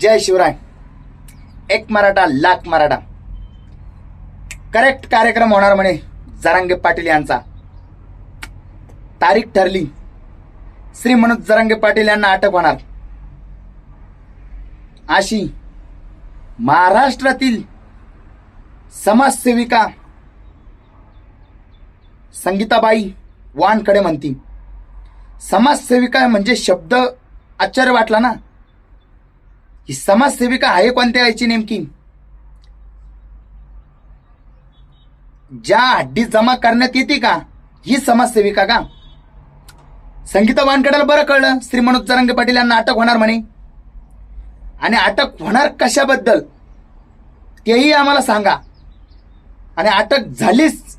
जय शिवराय. एक मराठा लाख मराठा. करेक्ट कार्यक्रम होणार म्हणे जरांगे पाटील यांचा. तारीख ठरली. श्री मनोज जरांगे पाटील यांना अटक होणार. अशी महाराष्ट्रातील समाजसेविका संगीताबाई वानकडे म्हणती समाजसेविका म्हणजे शब्द आश्चर्य वाटला ना? ही समाजसेविका आहे कोणत्या याची नेमकी? ज्या हड्डी जमा करण्यात येते का? ही समाजसेविका का? संगीता वानकडेला बरं कळलं. श्री मनोज जरांगे पाटील यांना अटक होणार म्हणे. आणि अटक होणार कशाबद्दल? तेही आम्हाला सांगा. आणि अटक झालीच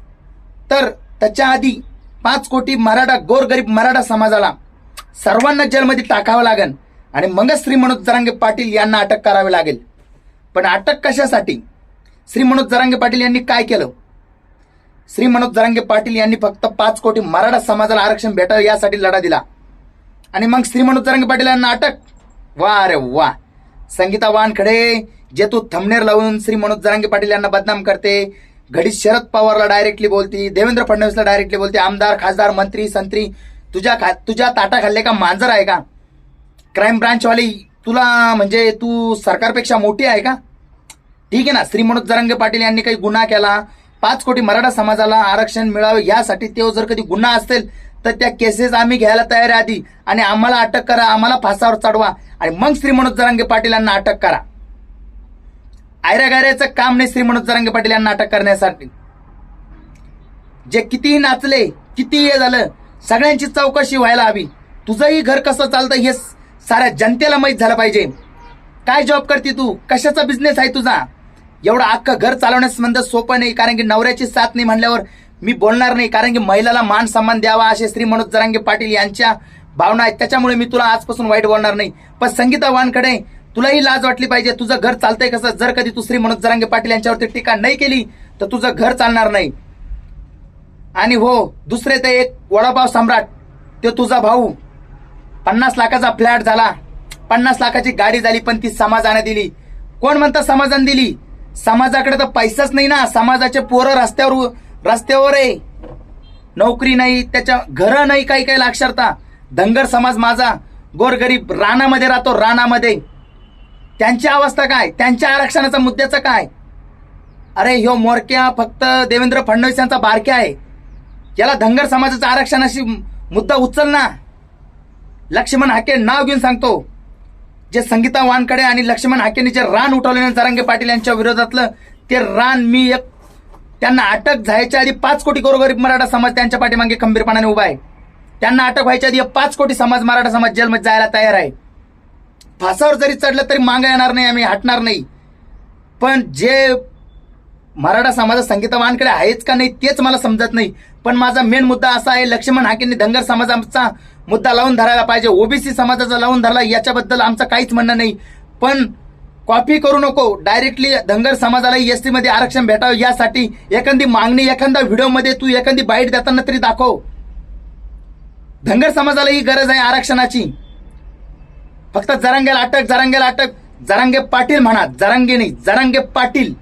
तर त्याच्या आधी पाच कोटी मराठा गोरगरीब मराठा समाजाला सर्वांना जेलमध्ये टाकावं लागेल. आणि मगच श्री मनोज जरांगे पाटील यांना अटक करावी लागेल. पण अटक कशासाठी? श्री मनोज जरांगे पाटील यांनी काय केलं? श्री मनोज जरांगे पाटील यांनी फक्त पाच कोटी मराठा समाजाला आरक्षण भेटावं यासाठी लढा दिला. आणि मग श्री मनोज जरांगे पाटील यांना अटक? वा अरे वा. संगीता वानखडे जे तू थमनेर लावून श्री मनोज जरांगे पाटील यांना बदनाम करते. घडी शरद पवारला डायरेक्टली बोलती देवेंद्र फडणवीसला डायरेक्टली बोलते आमदार खासदार मंत्री संत्री तुझ्या खा तुझ्या ताटा खाल्ले का मांजर आहे का? क्राईम ब्रांचवाली तुला म्हणजे तू सरकारपेक्षा मोठी आहे का? ठीक आहे ना श्री मनोज जरांगे पाटील यांनी काही गुन्हा केला पाच कोटी मराठा समाजाला आरक्षण मिळावे यासाठी ते जर कधी गुन्हा असेल तर त्या केसेस आम्ही घ्यायला तयार आहे आधी. आणि आम्हाला अटक करा आम्हाला फासावर चढवा. आणि मग श्री मनोज जरांगे पाटील यांना अटक करा. आयऱ्या गायऱ्याचं काम नाही श्री मनोज जरांगे पाटील यांना अटक करण्यासाठी. जे कितीही नाचले किती हे झालं सगळ्यांची चौकशी व्हायला हवी. तुझंही घर कसं चालतं हे साऱ्या जनतेला माहीत झालं पाहिजे. काय जॉब करते तू? कशाचा बिझनेस आहे तुझा? एवढं अख्खं घर चालवण्यास संबंध सोपं नाही कारण की नवऱ्याची साथ नाही म्हणल्यावर मी बोलणार नाही. कारण की महिलाला मान सन्मान द्यावा असे श्री मनोज जरांगे पाटील यांच्या भावना आहेत. त्याच्यामुळे मी तुला आजपासून वाईट बोलणार नाही. पण संगीता वानकडे तुलाही लाज वाटली पाहिजे. तुझं घर चालतंय कसं? जर कधी तू श्री मनोज जरांगे पाटील यांच्यावरती टीका नाही केली तर तुझं घर चालणार नाही. आणि हो दुसरे ते एक वडापाव सम्राट ते तुझा भाऊ. पन्नास लाखाचा फ्लॅट झाला. पन्नास लाखाची गाडी झाली पण ती समाजाने दिली. कोण म्हणतं समाजाने दिली? समाजाकडे तर पैसाच नाही ना. समाजाचे पोरं रस्त्यावर रस्त्यावर आहे. नोकरी नाही त्याच्या घरं नाही काही काही अक्षरता धनगर समाज माझा. गोरगरीब रानामध्ये राहतो रानामध्ये. त्यांची अवस्था काय? त्यांच्या आरक्षणाचा मुद्द्याचं काय? अरे ह्यो मोरक्या फक्त देवेंद्र फडणवीस यांचा बारक्या आहे. याला धनगर समाजाचा आरक्षणाशी मुद्दा उचल ना. लक्ष्मण हाके नाव घेऊन सांगतो. जे संगीता वानकडे आणि लक्ष्मण हाकेने जे रान उठवले जरांगे पाटील यांच्या विरोधातलं ते रान मी एक त्यांना अटक जायच्या आधी पाच कोटी गोरगरीब मराठा समाज त्यांच्या पाठीमागे खंबीरपणाने उभा आहे. त्यांना अटक व्हायच्या आधी पाच कोटी समाज मराठा समाज जेलमध्ये जायला तयार आहे. फासावर जरी चढलं तरी मागे येणार नाही आम्ही हटणार नाही. पण जे मराठा समाज संगीता वानकडे आहेच का नाही तेच मला समजत नाही. पण माझा मेन मुद्दा असा आहे लक्ष्मण हाकेंनी धनगर समाजाचा मुद्दा लावून धरायला पाहिजे. ओबीसी समाजाचा लावून धरला याच्याबद्दल आमचं काहीच म्हणणं नाही. पण कॉपी करू नको. डायरेक्टली धनगर समाजाला एसटी मध्ये आरक्षण भेटावं यासाठी एखादी मागणी एखादा व्हिडिओमध्ये तू एखादी बाईट देताना तरी दाखव. धनगर समाजाला ही गरज आहे आरक्षणाची. फक्त जरांगेला अटक जरांगेला अटक. जरांगे पाटील म्हणा जरांगे नाही जरांगे पाटील.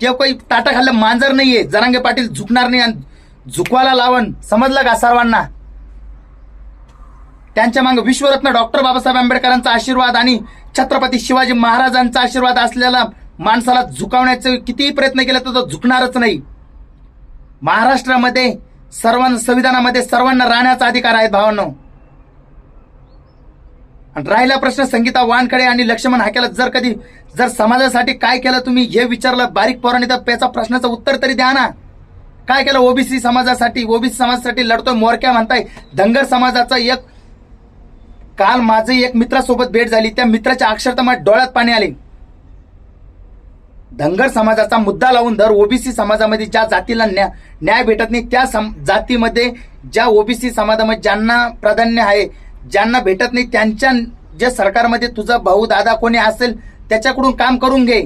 ते काही ताटा खाल्लं मांजर नाहीये. जरांगे पाटील झुकणार नाही आणि झुकवायला लावण. समजलं का सर्वांना? त्यांच्या मागे विश्वरत्न डॉक्टर बाबासाहेब आंबेडकरांचा आशीर्वाद आणि छत्रपती शिवाजी महाराजांचा आशीर्वाद असलेला माणसाला झुकावण्याचे कितीही प्रयत्न केले तर तो झुकणारच नाही. महाराष्ट्रामध्ये सर्वांना संविधानामध्ये सर्वांना राहण्याचा अधिकार आहे भावांनो. आणि राहिला प्रश्न संगीता वानकडे आणि लक्ष्मण हाकेला जर कधी जर समाजासाठी काय केलं तुम्ही हे विचारलं बारीक पोरांनी तर त्याचा प्रश्नाचं उत्तर तरी द्या ना. काय केलं ओबीसी समाजासाठी ओबीसी समाजासाठी लढतोय मोरक्या म्हणताय. धनगर समाजाचा एक काल माझे एक मित्रासोबत भेट झाली त्या मित्राच्या अक्षरता माझ्या डोळ्यात पाणी आले. धनगर समाजाचा मुद्दा लावून दर ओबीसी समाजामध्ये ज्या जातीला न्या न्याय भेटत नाही त्या सम- जातीमध्ये ज्या ओबीसी समाजामध्ये ज्यांना प्राधान्य आहे ज्यांना भेटत नाही त्यांच्या जे सरकारमध्ये तुझा भाऊ दादा कोणी असेल त्याच्याकडून काम करून घे.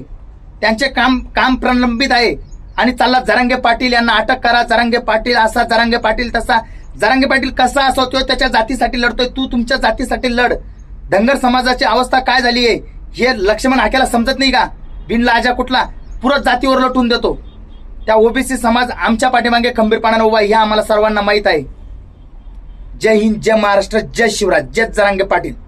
त्यांचे काम काम प्रलंबित आहे. आणि चालला जरांगे पाटील यांना अटक करा. जरांगे पाटील असा जरांगे पाटील तसा. जरांगे पाटील कसा असो तो त्याच्या जातीसाठी लढतोय. तू तुमच्या जातीसाठी लढ. धनगर समाजाची अवस्था काय झाली आहे हे लक्ष्मण हाक्याला समजत नाही का? बिनला लाजा कुठला? पुरत जातीवर लटून देतो. त्या ओबीसी समाज आमच्या पाठीमागे खंबीरपणाने उभा हे आम्हाला सर्वांना माहीत आहे. जय हिंद जय महाराष्ट्र जय शिवराज जय जरांगे पाटील.